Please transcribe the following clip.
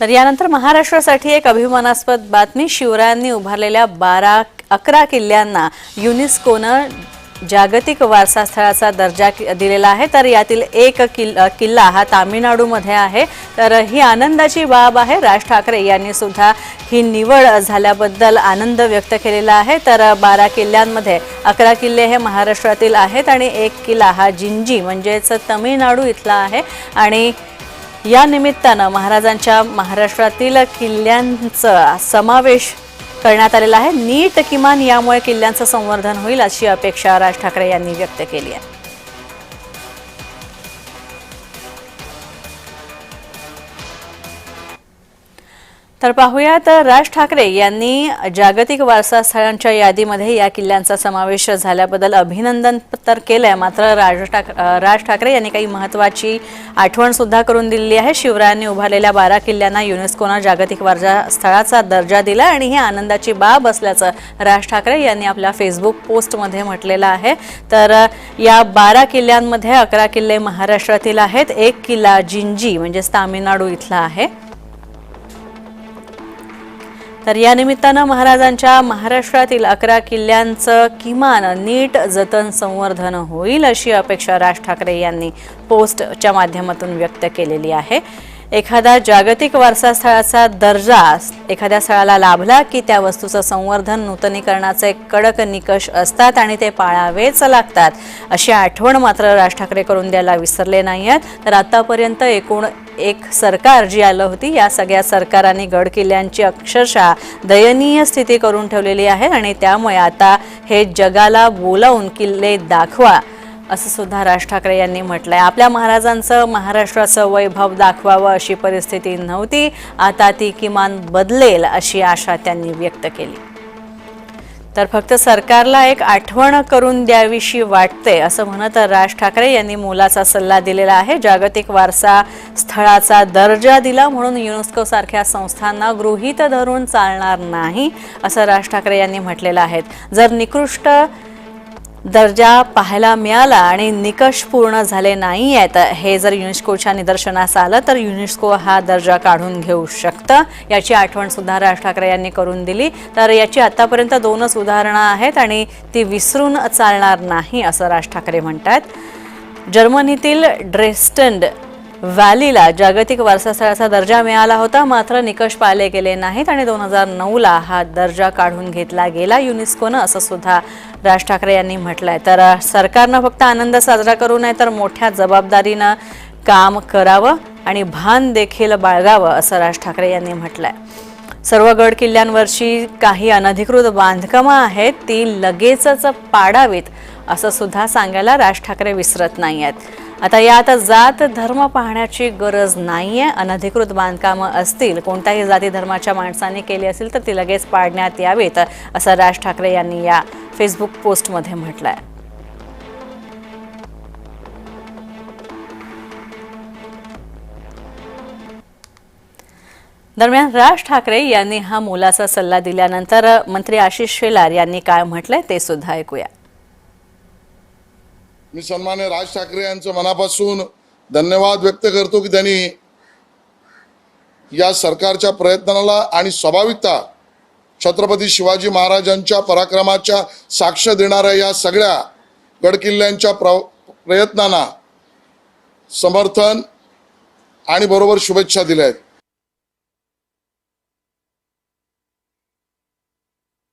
तर यानंतर महाराष्ट्रासाठी एक अभिमानास्पद बातमी. शिवरायांनी उभारलेल्या बारा अकरा किल्ल्यांना युनेस्कोनं जागतिक वारसा स्थळाचा दर्जा कि- दिलेला आहे. तर यातील एक किल किल्ला हा तामिळनाडूमध्ये आहे. तर ही आनंदाची बाब आहे. राज ठाकरे यांनी सुद्धा ही निवड झाल्याबद्दल आनंद व्यक्त केलेला आहे. तर बारा किल्ल्यांमध्ये अकरा किल्ले हे महाराष्ट्रातील आहेत आणि एक किल्ला हा जिंजी म्हणजेच तमिळनाडू इथला आहे. आणि या निमित्तानं महाराजांच्या महाराष्ट्रातील किल्ल्यांचा समावेश करण्यात आलेला आहे. नीट किमान यामुळे किल्ल्यांचं संवर्धन होईल अशी अपेक्षा राज ठाकरे यांनी व्यक्त केली आहे. तर पाहूयात राज ठाकरे यांनी जागतिक वारसा स्थळांच्या यादीमध्ये या किल्ल्यांचा समावेश झाल्याबद्दल अभिनंदन तर केलंय. मात्र राज ठाक राज ठाकरे यांनी काही महत्वाची आठवण सुद्धा करून दिलेली आहे. शिवरायांनी उभारलेल्या बारा किल्ल्यांना युनेस्कोनं जागतिक वारसा स्थळाचा दर्जा दिला आणि ही आनंदाची बाब असल्याचं राज ठाकरे यांनी आपल्या फेसबुक पोस्टमध्ये म्हटलेलं आहे. तर या बारा किल्ल्यांमध्ये अकरा किल्ले महाराष्ट्रातील आहेत. एक किल्ला जिंजी म्हणजेच तामिळनाडू इथला आहे. तर या निमित्तानं महाराजांच्या महाराष्ट्रातील अकरा किल्ल्यांचं किमान नीट जतन संवर्धन होईल अशी अपेक्षा राज ठाकरे यांनी पोस्टच्या माध्यमातून व्यक्त केलेली आहे. एखादा जागतिक वारसा स्थळाचा दर्जा एखाद्या स्थळाला लाभला की त्या वस्तूचं संवर्धन नूतनीकरणाचे कडक निकष असतात आणि ते पाळावेच लागतात अशी आठवण मात्र राज ठाकरे करून द्यायला विसरले नाही आहेत तर आतापर्यंत एकूण एक सरकार जी आलं होती या सगळ्या सरकारांनी गड किल्ल्यांची अक्षरशः दयनीय स्थिती करून ठेवलेली आहे आणि त्यामुळे आता हे जगाला बोलावून किल्ले दाखवा असं सुद्धा राज ठाकरे यांनी म्हटलंय. आपल्या महाराजांचं महाराष्ट्राचं वैभव दाखवावं अशी परिस्थिती नव्हती. आता ती किमान बदलेल अशी आशा त्यांनी व्यक्त केली. तर फक्त सरकारला एक आठवण करून द्यावीशी वाटते असं म्हणत राज ठाकरे यांनी मोलाचा सल्ला दिलेला आहे. जागतिक वारसा स्थळाचा दर्जा दिला म्हणून युनेस्को सारख्या संस्थांना गृहीत धरून चालणार नाही असं राज ठाकरे यांनी म्हटलेलं आहे. जर निकृष्ट दर्जा पाहायला मिळाला आणि निकष पूर्ण झाले नाही आहेत हे जर युनेस्कोच्या निदर्शनास आलं तर युनेस्को हा दर्जा काढून घेऊ शकतं. याची आठवण सुद्धा राज ठाकरे यांनी करून दिली. तर याची आतापर्यंत दोनच उदाहरणं आहेत आणि ती विसरून चालणार नाही असं राज ठाकरे म्हणतात जर्मनीतील ड्रेस्टंड व्हॅलीला जागतिक वारसास्थळाचा दर्जा मिळाला होता मात्र निकष पाळले गेले नाहीत आणि दोन हजार नऊला हा दर्जा काढून घेतला गेला युनेस्कोनं असं सुद्धा राज ठाकरे यांनी म्हटलंय. तर सरकारनं फक्त आनंद साजरा करू नये तर मोठ्या जबाबदारीनं काम करावं आणि भान देखील बाळगावं असं राज ठाकरे यांनी म्हटलंय. सर्व गड किल्ल्यांवरची काही अनधिकृत बांधकामं आहेत ती लगेचच पाडावीत असं सुद्धा सांगायला राज ठाकरे विसरत नाही आहेत आता यात जात धर्म पाहण्याची गरज नाहीये. अनधिकृत बांधकामं असतील कोणत्याही जाती धर्माच्या माणसाने केली असेल तर ती लगेच पाडण्यात यावीत असं राज ठाकरे यांनी या फेसबुक पोस्टमध्ये म्हटलंय. दरम्यान राज ठाकरे यांनी हा मोलाचा सल्ला दिल्यानंतर मंत्री आशिष शेलार यांनी काय म्हटलंय ते सुद्धा ऐकूया. मी सन्मान्य राज ठाकरे यांचं मनापासून धन्यवाद व्यक्त करतो की त्यांनी या सरकारच्या प्रयत्नाला आणि स्वाभाविकता छत्रपती शिवाजी महाराजांच्या पराक्रमाच्या साक्ष देणाऱ्या या सगळ्या गडकिल्ल्यांच्या प्र प्रयत्नांना समर्थन आणि बरोबर शुभेच्छा दिल्या आहेत.